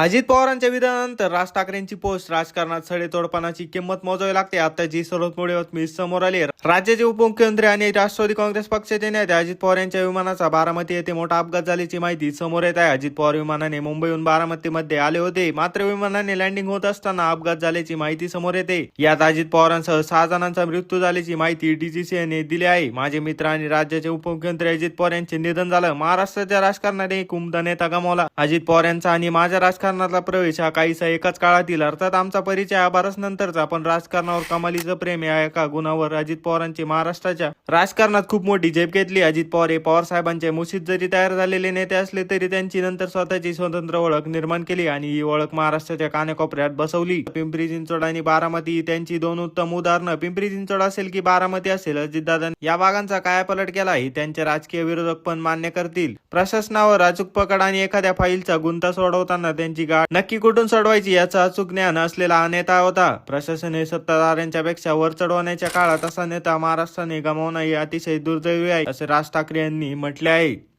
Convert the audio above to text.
अजित पवारांच्या विधानानंतर राज ठाकरेंची पोस्ट राजकारणात सडेतोडपणाची किंमत मोजावी लागते. आता जी सर्वात मोठी बातमी समोर आली राज्याचे उपमुख्यमंत्री आणि राष्ट्रवादी काँग्रेस पक्षाचे नेते अजित पवार यांच्या विमानाचा बारामती येथे मोठा अपघात झाल्याची माहिती समोर येत आहे. अजित पवार विमानाने मुंबईहून बारामतीमध्ये आले होते. मात्र विमानाने लँडिंग होत असताना अपघात झाल्याची माहिती समोर येते. यात अजित पवारांसह सहा जणांचा मृत्यू झाल्याची माहिती डीजीसीएने दिली आहे. माझे मित्र आणि राज्याचे उपमुख्यमंत्री अजित पवार यांचे निधन झालं. महाराष्ट्राच्या राजकारणाने एक उमदा नेता गमावला. अजित पवार यांचा आणि माझ्या राजकारणातला प्रवेश हा काहीसा एकाच काळातील अर्थात आमचा परिचय हा बराच नंतरचा पण राजकारणावर कमालीचं प्रेम या एका गुणावर अजित पवारांची महाराष्ट्राच्या राजकारणात खूप मोठी झेप घेतली. अजित पवार हे पवार साहेबांचे मुशीत जरी तयार झालेले नेते असले तरी त्यांची नंतर स्वतःची स्वतंत्र ओळख निर्माण केली आणि ही ओळख महाराष्ट्राच्या कानेकोपऱ्यात बसवली. पिंपरी चिंचवड आणि बारामती ही त्यांची दोन उत्तम उदाहरणं. पिंपरी चिंचवड असेल की बारामती असेल अजितदादा या भागांचा कायापलट केला ही त्यांचे राजकीय विरोधक पण मान्य करतील. प्रशासनावर अचूक पकड आणि एखाद्या फाईलचा गुंता सोडवताना त्यांची गाठ नक्की कुठून सोडवायची याचं अचूक ज्ञान असलेला हा नेता होता. प्रशासन हे सत्ताधाऱ्यांच्या पेक्षा वर चढवण्याच्या काळात असा नेता महाराष्ट्राने गमावणं हे अतिशय दुर्दैवी आहे असे राज ठाकरे यांनी म्हटले आहे.